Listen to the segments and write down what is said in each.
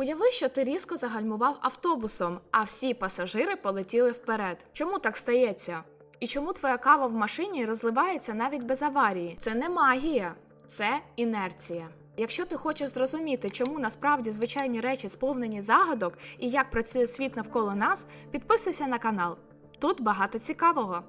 Уяви, що ти різко загальмував автобусом, а всі пасажири полетіли вперед. Чому так стається? І чому твоя кава в машині розливається навіть без аварії? Це не магія, це інерція. Якщо ти хочеш зрозуміти, чому насправді звичайні речі сповнені загадок і як працює світ навколо нас, підписуйся на канал. Тут багато цікавого.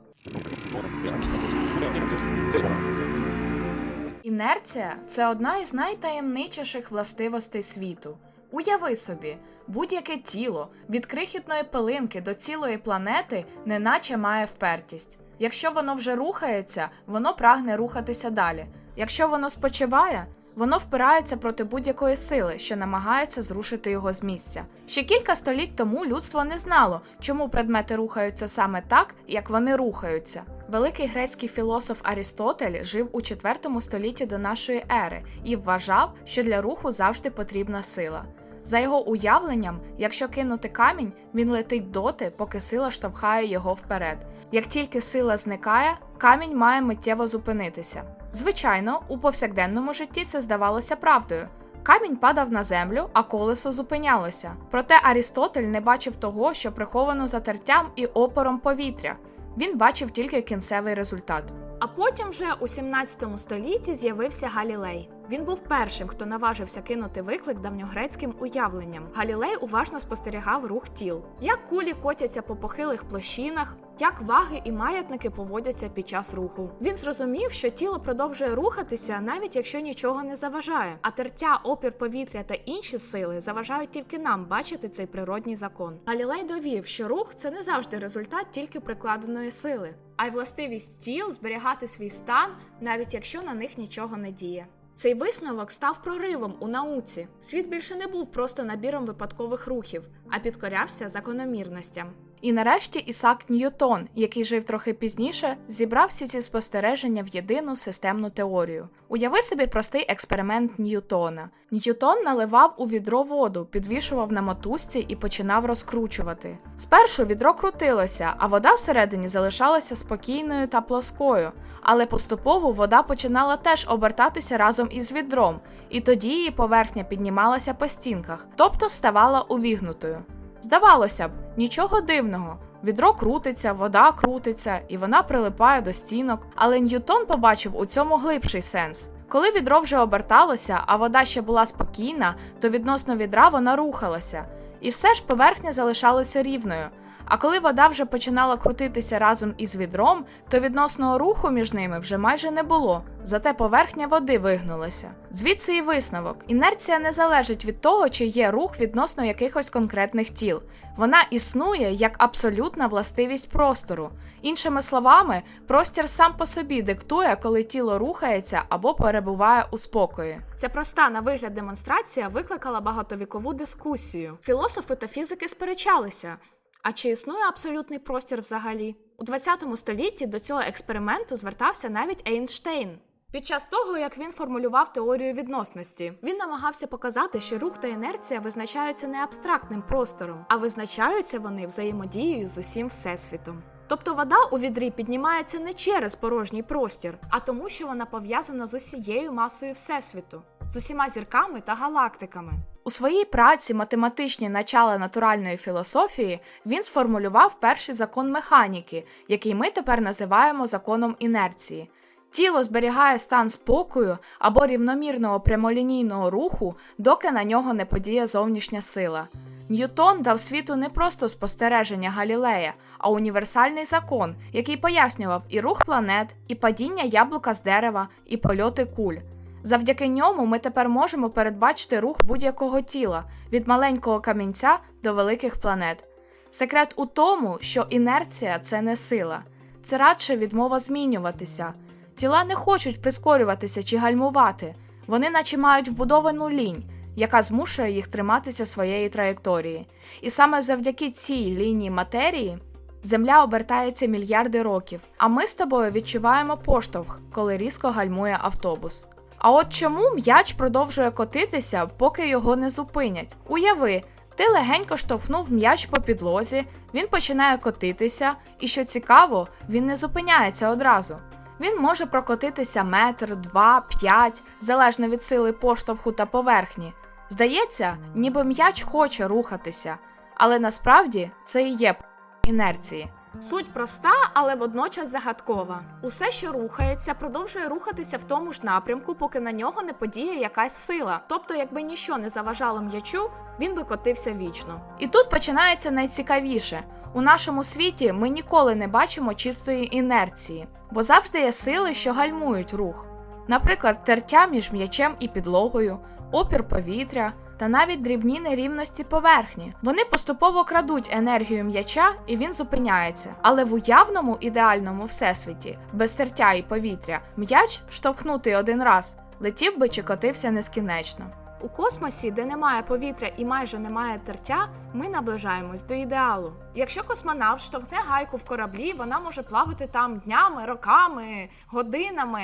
Інерція це одна із найтаємничіших властивостей світу. Уяви собі, будь-яке тіло від крихітної пилинки до цілої планети неначе має впертість. Якщо воно вже рухається, воно прагне рухатися далі. Якщо воно спочиває, воно впирається проти будь-якої сили, що намагається зрушити його з місця. Ще кілька століть тому людство не знало, чому предмети рухаються саме так, як вони рухаються. Великий грецький філософ Арістотель жив у 4 столітті до нашої ери і вважав, що для руху завжди потрібна сила. За його уявленням, якщо кинути камінь, він летить доти, поки сила штовхає його вперед. Як тільки сила зникає, камінь має миттєво зупинитися. Звичайно, у повсякденному житті це здавалося правдою. Камінь падав на землю, а колесо зупинялося. Проте Арістотель не бачив того, що приховано затертям і опором повітря. Він бачив тільки кінцевий результат. А потім вже у 17 столітті з'явився Галілей. Він був першим, хто наважився кинути виклик давньогрецьким уявленням. Галілей уважно спостерігав рух тіл, як кулі котяться по похилих площинах, як ваги і маятники поводяться під час руху. Він зрозумів, що тіло продовжує рухатися, навіть якщо нічого не заважає. А тертя, опір повітря та інші сили заважають тільки нам бачити цей природній закон. Галілей довів, що рух це не завжди результат тільки прикладеної сили, а й властивість тіл зберігати свій стан, навіть якщо на них нічого не діє. Цей висновок став проривом у науці. Світ більше не був просто набіром випадкових рухів, а підкорявся закономірностям. І нарешті Ісак Ньютон, який жив трохи пізніше, зібрав всі ці спостереження в єдину системну теорію. Уяви собі простий експеримент Ньютона. Ньютон наливав у відро воду, підвішував на мотузці і починав розкручувати. Спершу відро крутилося, а вода всередині залишалася спокійною та плоскою, але поступово вода починала теж обертатися разом із відром, і тоді її поверхня піднімалася по стінках, тобто ставала увігнутою. Здавалося б, нічого дивного. Відро крутиться, вода крутиться, і вона прилипає до стінок. Але Ньютон побачив у цьому глибший сенс. Коли відро вже оберталося, а вода ще була спокійна, то відносно відра вона рухалася, і все ж поверхня залишалася рівною. А коли вода вже починала крутитися разом із відром, то відносного руху між ними вже майже не було, зате поверхня води вигнулася. Звідси і висновок: інерція не залежить від того, чи є рух відносно якихось конкретних тіл. Вона існує як абсолютна властивість простору. Іншими словами, простір сам по собі диктує, коли тіло рухається або перебуває у спокої. Ця проста на вигляд демонстрація викликала багатовікову дискусію. Філософи та фізики сперечалися. А чи існує абсолютний простір взагалі? У 20 столітті до цього експерименту звертався навіть Ейнштейн. Під час того, як він формулював теорію відносності, він намагався показати, що рух та інерція визначаються не абстрактним простором, а визначаються вони взаємодією з усім всесвітом. Тобто вода у відрі піднімається не через порожній простір, а тому, що вона пов'язана з усією масою всесвіту, з усіма зірками та галактиками. У своїй праці математичні начала натуральної філософії він сформулював перший закон механіки, який ми тепер називаємо законом інерції. Тіло зберігає стан спокою або рівномірного прямолінійного руху, доки на нього не подіє зовнішня сила. Ньютон дав світу не просто спостереження Галілея, а універсальний закон, який пояснював і рух планет, і падіння яблука з дерева, і польоти куль. Завдяки ньому ми тепер можемо передбачити рух будь-якого тіла від маленького камінця до великих планет. Секрет у тому, що інерція це не сила, це радше відмова змінюватися. Тіла не хочуть прискорюватися чи гальмувати, вони наче мають вбудовану лінь, яка змушує їх триматися своєї траєкторії. І саме завдяки цій лінії матерії Земля обертається мільярди років, а ми з тобою відчуваємо поштовх, коли різко гальмує автобус. А от чому м'яч продовжує котитися, поки його не зупинять? Уяви, ти легенько штовхнув м'яч по підлозі, він починає котитися, і що цікаво, він не зупиняється одразу. Він може прокотитися метр, два, п'ять, залежно від сили поштовху та поверхні. Здається, ніби м'яч хоче рухатися, але насправді це і є інерції. Суть проста, але водночас загадкова. Усе, що рухається, продовжує рухатися в тому ж напрямку, поки на нього не подіє якась сила. Тобто, якби ніщо не заважало м'ячу, він би котився вічно. І тут починається найцікавіше. У нашому світі ми ніколи не бачимо чистої інерції, бо завжди є сили, що гальмують рух. Наприклад, тертя між м'ячем і підлогою, опір повітря та навіть дрібні нерівності поверхні. Вони поступово крадуть енергію м'яча і він зупиняється. Але в уявному ідеальному всесвіті, без тертя і повітря, м'яч, штовхнутий один раз, летів би чи котився нескінечно. У космосі, де немає повітря і майже немає тертя, ми наближаємось до ідеалу. Якщо космонавт штовхне гайку в кораблі, вона може плавати там днями, роками, годинами,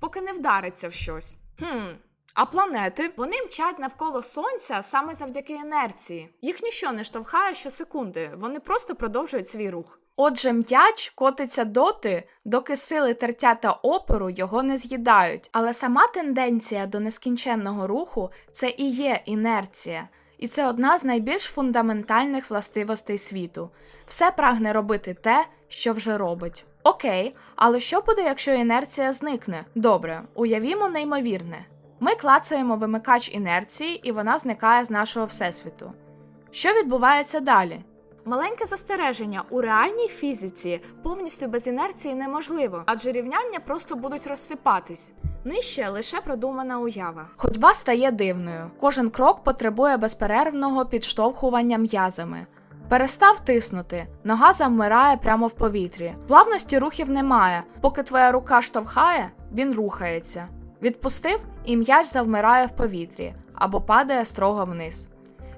поки не вдариться в щось. Хм. А планети вони мчать навколо сонця саме завдяки інерції. Їх ніщо не штовхає щосекунди, вони просто продовжують свій рух. Отже, м'яч котиться доти, доки сили тертя та опору його не з'їдають. Але сама тенденція до нескінченного руху це і є інерція. І це одна з найбільш фундаментальних властивостей світу. Все прагне робити те, що вже робить. Окей, але що буде, якщо інерція зникне? Добре, уявімо неймовірне. Ми клацаємо вимикач інерції, і вона зникає з нашого всесвіту. Що відбувається далі? Маленьке застереження у реальній фізиці повністю без інерції неможливо, адже рівняння просто будуть розсипатись. Нижче лише продумана уява. Ходьба стає дивною. Кожен крок потребує безперервного підштовхування м'язами. Перестав тиснути, нога завмирає прямо в повітрі. Плавності рухів немає. Поки твоя рука штовхає, він рухається. Відпустив і м'яч завмирає в повітрі або падає строго вниз.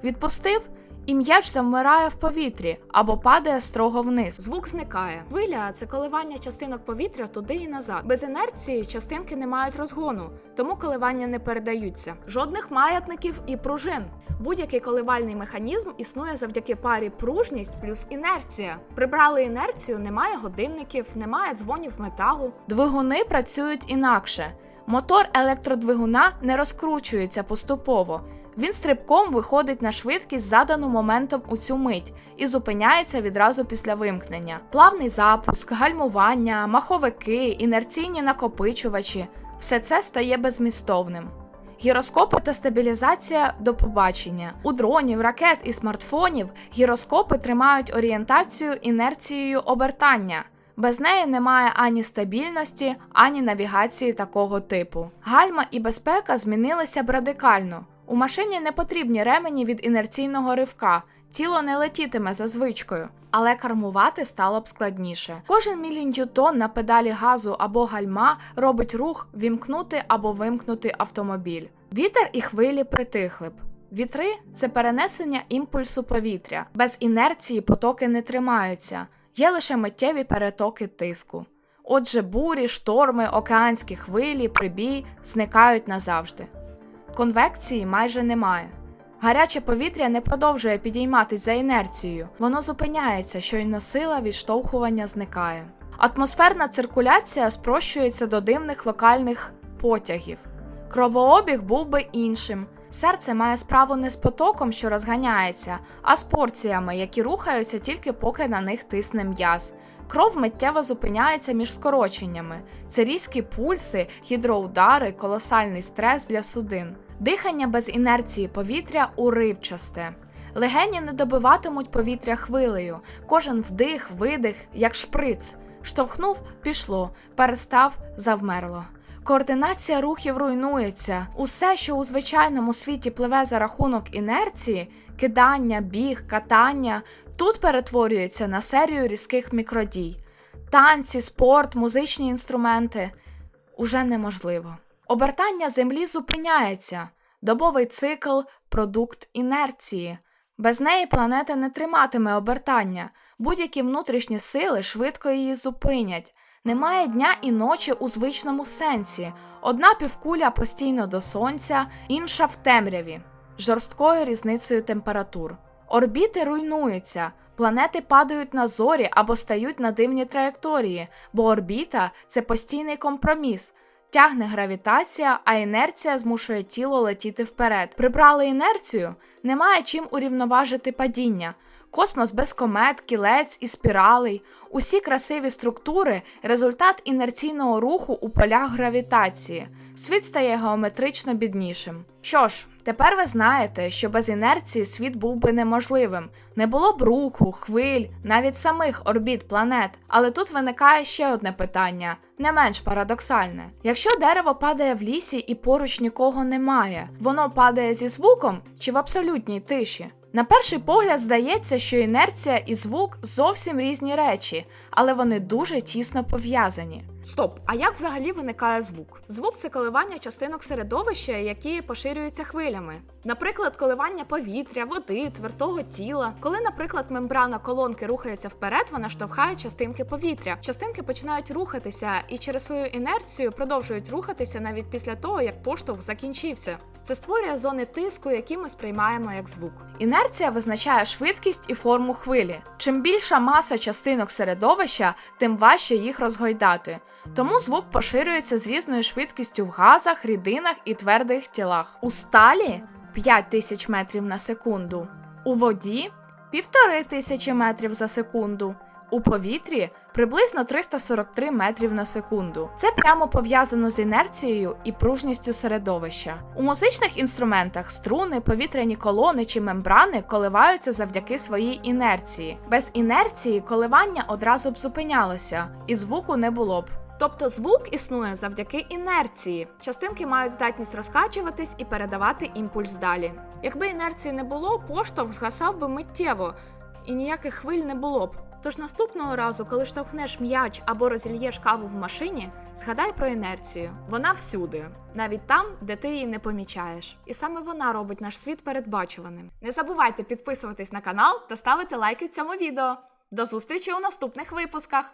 Відпустив і м'яч завмирає в повітрі або падає строго вниз. Звук зникає. Хвиля це коливання частинок повітря туди і назад. Без інерції частинки не мають розгону, тому коливання не передаються. Жодних маятників і пружин. Будь-який коливальний механізм існує завдяки парі пружність плюс інерція. Прибрали інерцію, немає годинників, немає дзвонів металу. Двигуни працюють інакше. Мотор електродвигуна не розкручується поступово. Він стрибком виходить на швидкість, задану моментом у цю мить, і зупиняється відразу після вимкнення. Плавний запуск, гальмування, маховики, інерційні накопичувачі все це стає безмістовним. Гіроскопи та стабілізація до побачення. У дронів, ракет і смартфонів гіроскопи тримають орієнтацію інерцією обертання. Без неї немає ані стабільності, ані навігації такого типу. Гальма і безпека змінилися б радикально. У машині не потрібні ремені від інерційного ривка, тіло не летітиме за звичкою, але кармувати стало б складніше. Кожен міліньютон на педалі газу або гальма робить рух вімкнути або вимкнути автомобіль. Вітер і хвилі притихли б. Вітри це перенесення імпульсу повітря. Без інерції потоки не тримаються, є лише миттєві перетоки тиску. Отже, бурі, шторми, океанські хвилі, прибій зникають назавжди. Конвекції майже немає. Гаряче повітря не продовжує підійматись за інерцією, воно зупиняється, щойно сила відштовхування зникає. Атмосферна циркуляція спрощується до дивних локальних потягів. Кровообіг був би іншим. Серце має справу не з потоком, що розганяється, а з порціями, які рухаються тільки поки на них тисне м'яз. Кров миттєво зупиняється між скороченнями. Це різкі пульси, гідроудари, колосальний стрес для судин. Дихання без інерції повітря уривчасте. Легені не добиватимуть повітря хвилею. Кожен вдих, видих, як шприц. Штовхнув, пішло, перестав, завмерло. Координація рухів руйнується. Усе, що у звичайному світі пливе за рахунок інерції, кидання, біг, катання, тут перетворюється на серію різких мікродій. Танці, спорт, музичні інструменти уже неможливо. Обертання землі зупиняється. Добовий цикл продукт інерції. Без неї планета не триматиме обертання. Будь-які внутрішні сили швидко її зупинять. Немає дня і ночі у звичному сенсі. Одна півкуля постійно до сонця, інша в темряві, жорсткою різницею температур. Орбіти руйнуються, планети падають на зорі або стають на дивні траєкторії, бо орбіта це постійний компроміс. Тягне гравітація, а інерція змушує тіло летіти вперед. Прибрали інерцію, немає чим урівноважити падіння. Космос без комет, кілець і спіралей. Усі красиві структури результат інерційного руху у полях гравітації. Світ стає геометрично біднішим. Що ж, тепер ви знаєте, що без інерції світ був би неможливим. Не було б руху, хвиль, навіть самих орбіт планет. Але тут виникає ще одне питання, не менш парадоксальне. Якщо дерево падає в лісі і поруч нікого немає, воно падає зі звуком чи в абсолютній тиші? На перший погляд здається, що інерція і звук зовсім різні речі, але вони дуже тісно пов'язані. Стоп, а як взагалі виникає звук? Звук це коливання частинок середовища, які поширюються хвилями. Наприклад, коливання повітря, води, твердого тіла. Коли, наприклад, мембрана колонки рухається вперед, вона штовхає частинки повітря. Частинки починають рухатися і через свою інерцію продовжують рухатися навіть після того, як поштовх закінчився. Це створює зони тиску, які ми сприймаємо як звук. Інерція визначає швидкість і форму хвилі. Чим більша маса частинок середовища, тим важче їх розгойдати. Тому звук поширюється з різною швидкістю в газах, рідинах і твердих тілах. У сталі 5000 метрів на секунду, у воді 1500 метрів за секунду. У повітрі приблизно 343 метрів на секунду. Це прямо пов'язано з інерцією і пружністю середовища. У музичних інструментах струни, повітряні колони чи мембрани коливаються завдяки своїй інерції. Без інерції коливання одразу б зупинялося, і звуку не було б. Тобто звук існує завдяки інерції. Частинки мають здатність розкачуватись і передавати імпульс далі. Якби інерції не було, поштовх згасав би миттєво, і ніяких хвиль не було б. Тож наступного разу, коли штовхнеш м'яч або розільєш каву в машині, згадай про інерцію. Вона всюди, навіть там, де ти її не помічаєш. І саме вона робить наш світ передбачуваним. Не забувайте підписуватись на канал та ставити лайки цьому відео. До зустрічі у наступних випусках!